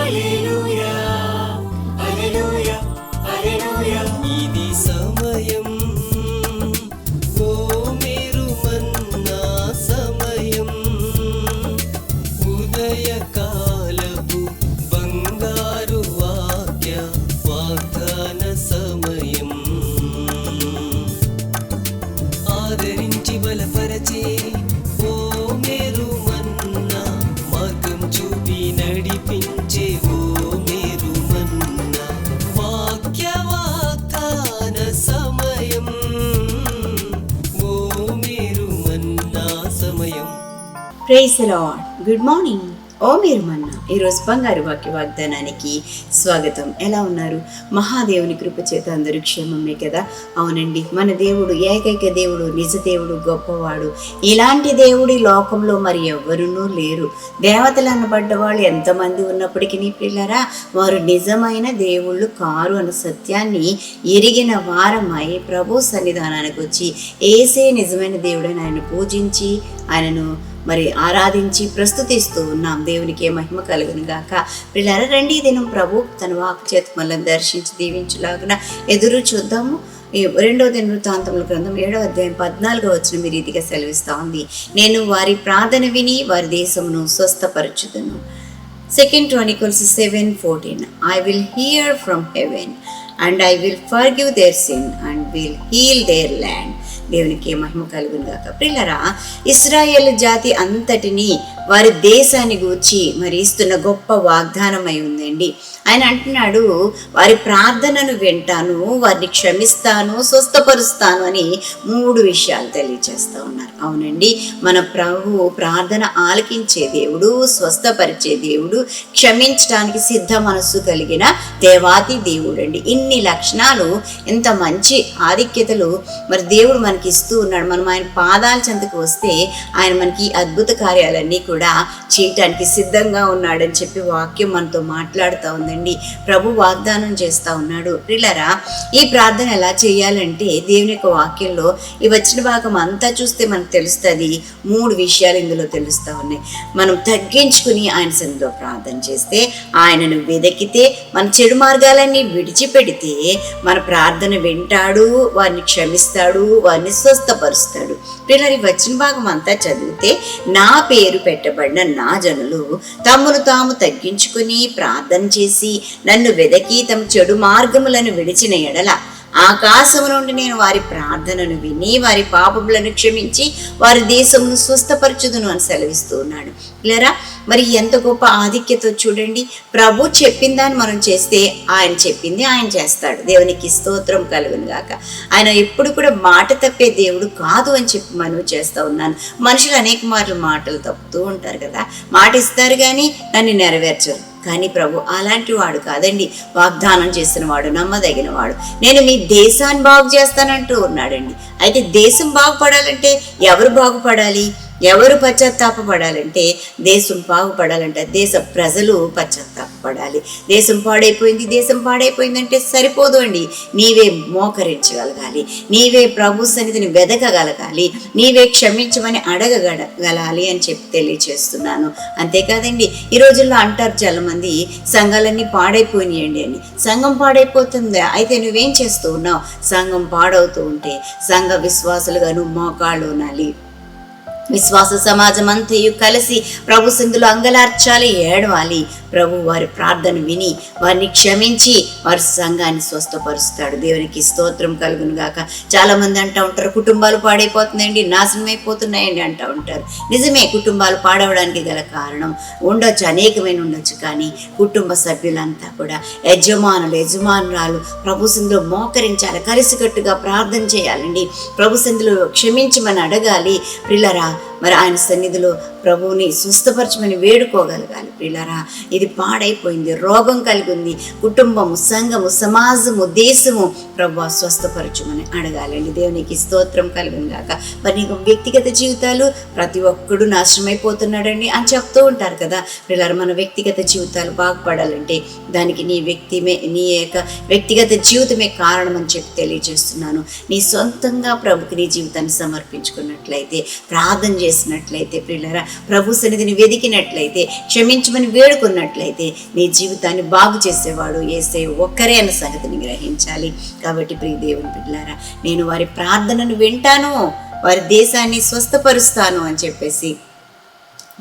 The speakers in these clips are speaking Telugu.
Aleluia. Praise Lord good morning ఓ మీరు మన్న ఈరోజు బంగారు వాక్య వాగ్దానానికి స్వాగతం. ఎలా ఉన్నారు? మహాదేవుని కృప చేత అందరూ క్షేమమే కదా? అవునండి మన దేవుడు ఏకైక దేవుడు నిజ దేవుడు గొప్పవాడు. ఇలాంటి దేవుడి లోకంలో మరి ఎవరునూ లేరు. దేవతలు అనబడ్డ వాళ్ళు ఎంతమంది ఉన్నప్పటికీ పిల్లరా వారు నిజమైన దేవుళ్ళు కారు అన్న సత్యాన్ని ఎరిగిన వారమై ప్రభు సన్నిధానానికి వచ్చి ఏసే నిజమైన దేవుడని ఆయన పూజించి ఆయనను మరి ఆరాధించి ప్రస్తుతిస్తూ ఉన్నాం. దేవునికి మహిమ కలుగును గాక. పిల్లల రండి దినం ప్రభు తన వాక్ చేత మనల్ని దర్శించి దీవించలాగున ఎదురు చూద్దాము. ఈ రెండవ దిన వృత్తాంతముల గ్రంథం ఏడవ అధ్యాయం పద్నాలుగో వచ్చిన మీ రీతిగా సెలవిస్తోంది నేను వారి ప్రార్థన విని వారి దేశమును స్వస్థపరచుదును. Second Chronicles seven fourteen I will hear from heaven and I will forgive their sin and will heal their land దేవునికి మహిమ కలుగును గాక. పిల్లరా ఇస్రాయేల్ జాతి అంతటిని వారి దేశాన్ని గూర్చి మరి ఇస్తున్న గొప్ప వాగ్దానమై ఉందండి. ఆయన అంటున్నాడు వారి ప్రార్థనను వింటాను వారిని క్షమిస్తాను స్వస్థపరుస్తాను అని మూడు విషయాలు తెలియజేస్తూ ఉన్నారు. అవునండి మన ప్రభు ప్రార్థన ఆలకించే దేవుడు స్వస్థపరిచే దేవుడు క్షమించడానికి సిద్ధ మనస్సు కలిగిన దేవాతి దేవుడు అండి ఇన్ని లక్షణాలు ఎంత మంచి ఆధిక్యతలు మరి దేవుడు మనకి ఇస్తూ ఉన్నాడు. మనం ఆయన పాదాల చెంతకు వస్తే ఆయన మనకి అద్భుత కార్యాలన్నీ కూడా చేయటానికి సిద్ధంగా ఉన్నాడని చెప్పి వాక్యం మనతో మాట్లాడుతూ ఉందండి. ప్రభు వాగ్దానం చేస్తూ ఉన్నాడు. పిల్లరా ఈ ప్రార్థన ఎలా చేయాలంటే దేవుని యొక్క వాక్యంలో ఈ వచ్చిన భాగం అంతా చూస్తే మనకు తెలుస్తుంది. మూడు విషయాలు ఇందులో తెలుస్తూ ఉన్నాయి. మనం తగ్గించుకుని ఆయన సన్నిధిలో ప్రార్థన చేస్తే ఆయనను వెదకితే మన చెడు మార్గాలన్నీ విడిచిపెడితే మన ప్రార్థన వింటాడు వారిని క్షమిస్తాడు వారిని స్వస్థపరుస్తాడు. పిల్లలు ఈ వచ్చిన భాగం అంతా చదివితే నా పేరు పెట్టబడిన నా జనులు తమను తాము తగ్గించుకుని ప్రార్థన చేసి నన్ను వెదకి తమ చెడు మార్గములను విడిచిన ఎడల ఆకాశము నుండి నేను వారి ప్రార్థనను విని వారి పాపములను క్షమించి వారి దేశమును స్వస్థపరచుదును అని సెలవిస్తూ ఉన్నాడు. లేరా మరి ఎంత గొప్ప ఆధిక్యత చూడండి. ప్రభు చెప్పిన దాన్ని మనం చేస్తే ఆయన చెప్పింది ఆయన చేస్తాడు. దేవునికి స్తోత్రం కలుగును గాక. ఆయన ఎప్పుడు కూడా మాట తప్పే దేవుడు కాదు అని చెప్పి మనం చేస్తూ ఉన్నాను. మనుషులు అనేక మార్లు మాటలు తప్పుతూ ఉంటారు కదా. మాట ఇస్తారు కానీ దాన్ని నెరవేర్చరు. కానీ ప్రభు అలాంటి వాడు కాదండి. వాగ్దానం చేసిన వాడు నమ్మదగిన వాడు. నేను మీ దేశాన్ని బాగు చేస్తానంటూ ఉన్నాడండి. అయితే దేశం బాగుపడాలంటే ఎవరు బాగుపడాలి? ఎవరు పశ్చాత్తాపడాలంటే దేశం బాగుపడాలంటే దేశ ప్రజలు పశ్చాత్తాపడాలి దేశం పాడైపోయింది దేశం పాడైపోయిందంటే సరిపోదు అండి. నీవే మోకరించగలగాలి నీవే ప్రభు సన్నిధిని వెదకగలగాలి నీవే క్షమించమని అడగగలగాలి అని చెప్పి తెలియచేస్తున్నాను. అంతేకాదండి ఈ రోజుల్లో అంటారు చాలా మంది సంఘాలన్నీ పాడైపోయినాయండి అని. సంఘం పాడైపోతుందా అయితే నువ్వేం చేస్తూ ఉన్నావు? సంఘం పాడవుతూ ఉంటే సంఘ విశ్వాసులుగా నువ్వు మోకాళ్ళు ఉనాలి విశ్వాస సమాజం అంతయు కలిసి ప్రభు సింధులు అంగలార్చాలి ఏడవాలి. ప్రభు వారి ప్రార్థన విని వారిని క్షమించి వారి సంఘాన్ని స్వస్థపరుస్తాడు. దేవునికి స్తోత్రం కలుగును గాక. చాలామంది అంటూ ఉంటారు కుటుంబాలు పాడైపోతున్నాయండి నాశనం అయిపోతున్నాయండి అంటూ ఉంటారు. నిజమే కుటుంబాలు పాడవడానికి గల కారణం ఉండొచ్చు అనేకమైన ఉండొచ్చు కానీ కుటుంబ సభ్యులంతా కూడా యజమానులు యజమానురాలు ప్రభు సింధులో మోకరించాలి కలిసికట్టుగా ప్రార్థన చేయాలండి. ప్రభు సింధులు క్షమించమని అడగాలి పిల్లరా మరి ఆయన సన్నిధిలో ప్రభువుని స్వస్థపరచమని వేడుకోగలగాలి. పిల్లరా ఇది పాడైపోయింది. రోగం కలిగి ఉంది. కుటుంబము సంఘము సమాజము దేశము ప్రభు స్వస్థపరచమని అడగాలండి. దేవునికి స్తోత్రం కలిగిన గాక. మరి నీకు వ్యక్తిగత జీవితాలు ప్రతి ఒక్కడు నాశనమైపోతున్నాడండి అని చెప్తూ ఉంటారు కదా. పిల్లలు మన వ్యక్తిగత జీవితాలు బాగుపడాలంటే దానికి నీ వ్యక్తిమే నీ యొక్క వ్యక్తిగత జీవితమే కారణం అని చెప్పి తెలియజేస్తున్నాను. నీ సొంతంగా ప్రభుకి నీ జీవితాన్ని సమర్పించుకున్నట్లయితే ప్రార్థన చేసినట్లయితే ప్రియులరా ప్రభు సన్నిధిని వెదికినట్లయితే క్షమించమని వేడుకున్నట్లయితే నీ జీవితాన్ని బాగు చేసేవాడు ఏసే ఒక్కరే అన్న సంగతిని గ్రహించాలి. కాబట్టి ప్రియ దేవుని బిడ్డలారా నేను వారి ప్రార్థనను వింటాను వారి దేశాన్ని స్వస్థపరుస్తాను అని చెప్పేసి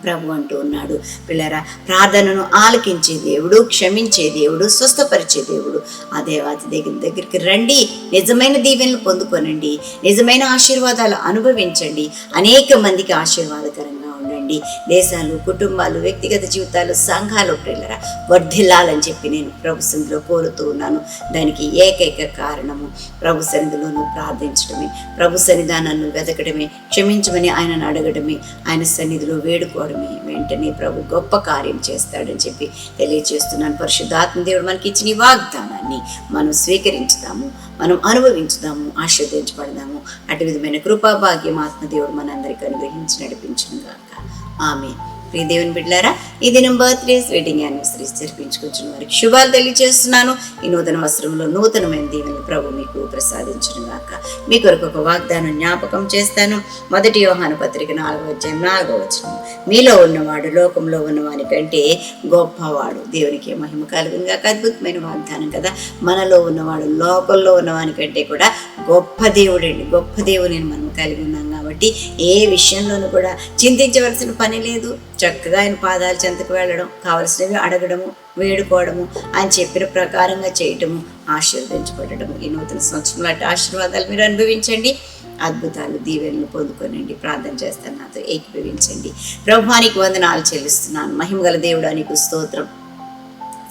ప్రభు అంటూ ఉన్నాడు. పిల్లరా ప్రార్థనను ఆలకించే దేవుడు క్షమించే దేవుడు స్వస్థపరిచే దేవుడు. ఆ దేవాతి దగ్గర దగ్గరికి రండి. నిజమైన దీవెనలు పొందుకొనండి. నిజమైన ఆశీర్వాదాలు అనుభవించండి. అనేక మందికి ఆశీర్వాదకరంగా ఉండండి దేశాలు కుటుంబాలు వ్యక్తిగత జీవితాలు సంఘాలు ప్రిల్లరా వర్ధిల్లాలని చెప్పి నేను ప్రభు సన్నిధిలో కోరుతూ ఉన్నాను. దానికి ఏకైక కారణము ప్రభు సన్నిధిలోను ప్రార్థించడమే ప్రభు సన్నిధానాన్ని వెతకడమే క్షమించమని ఆయనను అడగడమే ఆయన సన్నిధిలో వేడుకోవడమే వెంటనే ప్రభు గొప్ప కార్యం చేస్తాడని చెప్పి తెలియజేస్తున్నాను. పరిశుద్ధాత్మ దేవుడు మనకి ఇచ్చిన వాగ్దానాన్ని మనం స్వీకరించుదాము మనం అనుభవించుదాము ఆశీర్వదించబడదాము. అటు విధమైన కృపాభాగ్యం ఆత్మదేవుడు మనందరికీ అనుగ్రహించి నడిపించును. ఆమె ప్రియ దేవుని బిడ్డారా ఈ దినం బర్త్డేస్ వెడ్డింగ్ యానివర్సరీస్ జరిపించుకొచ్చిన వారికి శుభాలు తెలియజేస్తున్నాను. ఈ నూతన వస్త్రంలో నూతనమైన దీవెనలు ప్రభు మీకు ప్రసాదించిన గాక. మీ కొరకు ఒక వాగ్దానం జ్ఞాపకం చేస్తాను. మొదటి యోహాను పత్రిక నాలుగో అధ్యాయం నాలుగో వచనం. మీలో ఉన్నవాడు లోకంలో ఉన్నవాని కంటే గొప్పవాడు. దేవునికి మహిమ కలుగును గాక. అద్భుతమైన వాగ్దానం కదా. మనలో ఉన్నవాడు లోకంలో ఉన్నవాని కంటే కూడా గొప్ప దేవుడండి. గొప్ప దేవుని మనం కలిగి ఉన్నాను కాబట్టి ఏ విషయంలోనూ కూడా చింతించవలసిన పని లేదు. చక్కగా ఆయన పాదాల చెంతకు వెళ్ళడం కావలసినవి అడగడము వేడుకోవడము ఆయన చెప్పిన ప్రకారంగా చేయటము ఆశీర్వదించబడము ఈ నూతన సంవత్సరం లాంటి ఆశీర్వాదాలు మీరు అనుభవించండి. అద్భుతాలు దీవెనలు పొందుకోనండి. ప్రార్థన చేస్తాను నాతో ఏకీభవించండి. ప్రభువానికి వందనాలు చెల్లిస్తున్నాను. మహిమగల దేవుడానికి స్తోత్రం.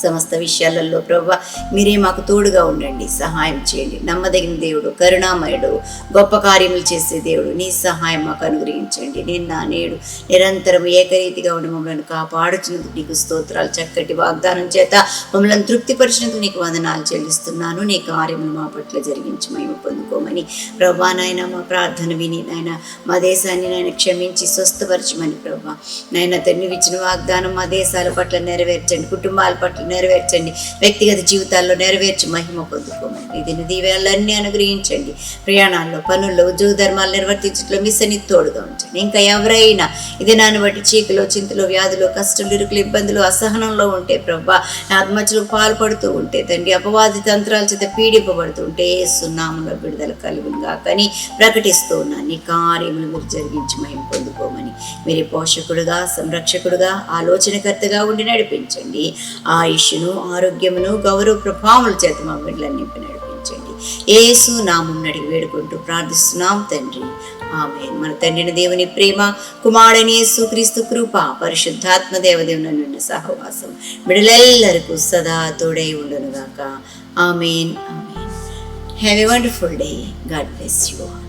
సమస్త విషయాలలో ప్రభు మీరే మాకు తోడుగా ఉండండి సహాయం చేయండి. నమ్మదగిన దేవుడు కరుణామయుడు గొప్ప కార్యములు చేసే దేవుడు నీ సహాయం మాకు అనుగ్రహించండి. నిన్న నేడు నిరంతరం ఏకరీతిగా ఉండి మమ్మల్ని కాపాడుచున్నందుకు నీకు స్తోత్రాలు. చక్కటి వాగ్దానం చేత మమ్మల్ని తృప్తిపరిచినందుకు నీకు వందనాలు చెల్లిస్తున్నాను. నీ కార్యములు మా పట్ల జరిగించి మేము పొందుకోమని. ప్రభా నాయన మా ప్రార్థన విని నాయన మా దేశాన్ని నాయన క్షమించి స్వస్థపరచమని ప్రభా. నాయన తండ్రి ఇచ్చిన వాగ్దానం మా దేశాల పట్ల నెరవేర్చండి కుటుంబాల పట్ల నెరవేర్చండి. వ్యక్తిగత జీవితాల్లో నెరవేర్చి మహిమ పొందుకోమని. ఇది దీవేలన్నీ అనుగ్రహించండి. ప్రయాణాల్లో పనుల్లో ఉద్యోగ ధర్మాలు నిర్వర్తించడంలో మీ సన్ని తోడుగా ఉంచండి. ఇంకా ఎవరైనా ఇది నాని బట్టి చీకులో చింతలు వ్యాధులు కష్టం ఇరుకులు ఇబ్బందులు అసహనంలో ఉంటే ప్రభా ఆత్మహత్యలకు పాల్పడుతూ ఉంటే తండ్రి అపవాది తంత్రాల చేత పీడింపబడుతూ ఉంటే సున్నాములో విడుదల కలుగునుగా కానీ ప్రకటిస్తూ ఉన్నాను. నీ కార్యములు మీరు జరిగించి మహిమ పొందుకోమని. మీరు పోషకుడుగా సంరక్షకుడుగా ఆలోచనకర్తగా ఉండి నడిపించండి. ఆయుష్ను ఆరోగ్యమును గౌరవ ప్రభావముల చేత మా బిడ్డలను నింపి నడిపించండి. ఏసు నామం నడిగి వేడుకుంటూ ప్రార్థిస్తున్నాం తండ్రి. ఆమె మన తండ్రిని దేవుని ప్రేమ కుమారుని యేసుక్రీస్తు కృప పరిశుద్ధాత్మ దేవదేవుని నిన్న సహవాసం బిడలెల్లరికూ సదా తోడై ఉండునుగాక. Amen. Amen. Have a wonderful day God bless you all